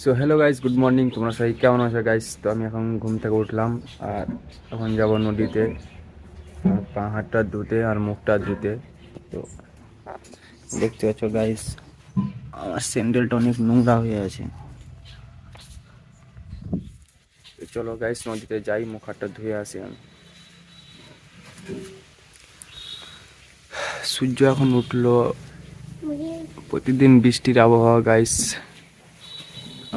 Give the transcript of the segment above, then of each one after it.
So hello guys good morning তোমরা সবাই কেমন আছো গাইস তো আমি এখন ঘুম থেকে উঠলাম আর এখন যাব নদীতে, আর পা হাতটা ধুতে আর মুখটা ধুতে। তো দেখতে পাচ্ছ গাইস আমার স্যান্ডেলটা অনেক নোংরা হয়ে আছে। চলো গাইস নদীতে যাই, মুখ হাতটা ধুয়ে আসি আমি। সূর্য এখন উঠল। প্রতিদিন বৃষ্টির আবহাওয়া গাইস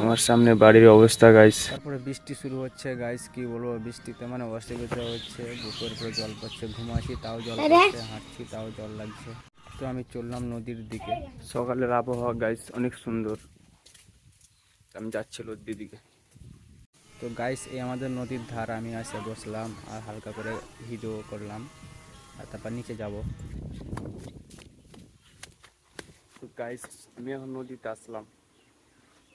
আমার সামনে বাড়ির অবস্থা গাইস তারপরে বৃষ্টি শুরু হচ্ছে গাইস কি বলব? বৃষ্টিতে মানে অসুবিধা হচ্ছে বুকের উপরে জল পড়ছে ঘুমাচ্ছি তাও জল পড়ছে হাঁটছি তাও জল লাগছে। তো আমি চললাম নদীর দিকে। সকালের আবহাওয়া গাইস অনেক সুন্দর। আমি যাচ্ছি নদীর দিকে। তো গাইস এই আমাদের নদীর ধার আমি আসে বসলাম আর হালকা করে ভিডিও করলাম। আর তারপর নিচে যাব। তো গাইস আমি এখন নদীতে আসলাম।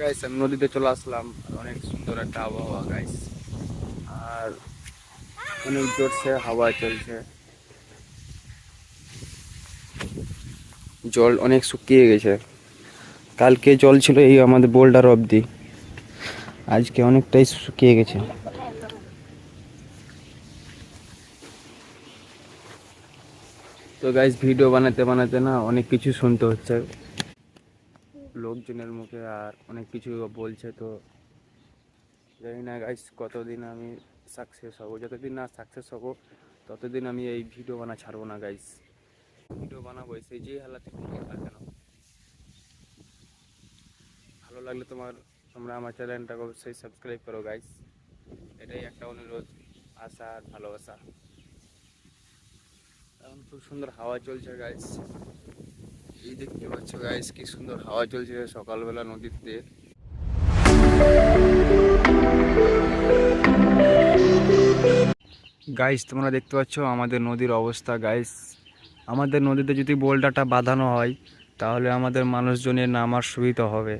গাইস আমি নদীতে চলে আসলাম। অনেক সুন্দর একটা আবহাওয়া গাইস আর অনেক জোরসে হাওয়া চলছে। জল অনেক শুকিয়ে গেছে। কালকে জল ছিল এই আমাদের বোল্ডার অবধি। আজকে অনেকটাই শুকিয়ে গেছে। তো গাইস ভিডিও বানাতে বানাতে না অনেক কিছু শুনতে হচ্ছে। লোকজনের মুখে আর অনেক কিছু বলছে তো জানি না গাইস কতদিন আমি সাকসেস হব? যতদিন না সাকসেস হব, ততদিন আমি এই ভিডিও বানা ছাড়বো না গাইস ভিডিও বানাবো সেই যে হালাতে হোক না কেন? ভালো লাগলে তোমার, তোমরা আমার চ্যানেলটাকে অবশ্যই সাবস্ক্রাইব করো গাইস এটাই একটা অনুরোধ, আশা আর ভালোবাসা। এখন খুব সুন্দর হাওয়া চলছে গাইস এই দেখতে পাচ্ছ গাইস কি সুন্দর হাওয়া চলছে সকালবেলা নদীতে। গাইস তোমরা দেখতে পাচ্ছ আমাদের নদীর অবস্থা গাইস আমাদের নদীতে যদি বোল্ডারটা বাঁধানো হয়, তাহলে আমাদের মানুষজনের নামার সুবিধা হবে।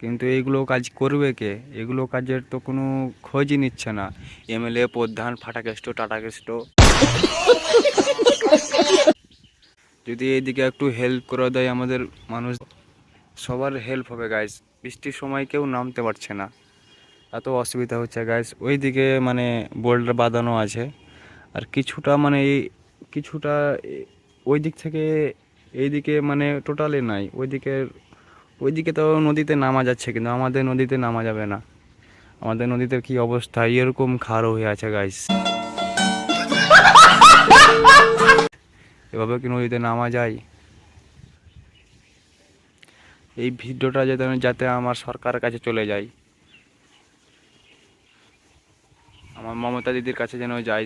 কিন্তু এইগুলো কাজ করবে কে? এগুলো কাজের তো কোনো খোঁজই নিচ্ছে না। এমএলএ প্রধান, ফাটাকেষ্ট, টাটাকেষ্ট। যদি এইদিকে একটু হেল্প করে দেয় আমাদের মানুষ, সবার হেল্প হবে গাইস বৃষ্টির সময় কেউ নামতে পারছে না। এত অসুবিধা হচ্ছে গাইস ওইদিকে মানে বোল্ডার বাঁধানো আছে। আর কিছুটা মানে এই কিছুটা ওই দিক থেকে এইদিকে মানে টোটালি নাই। ওইদিকে ওইদিকে তো নদীতে নামা যাচ্ছে কিন্তু আমাদের নদীতে নামা যাবে না। আমাদের নদীতে কি অবস্থা? এরকম খারো হয়ে আছে গাইস এভাবে কি নদীতে নামা যায়? এই ভিডিওটা যাতে যাতে আমার সরকারের কাছে চলে যায় আমার মমতা দিদির কাছে যেন যাই।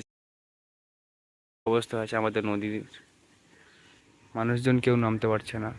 অবস্থা আছে আমাদের নদীর। মানুষজন কেউ নামতে পারছে না।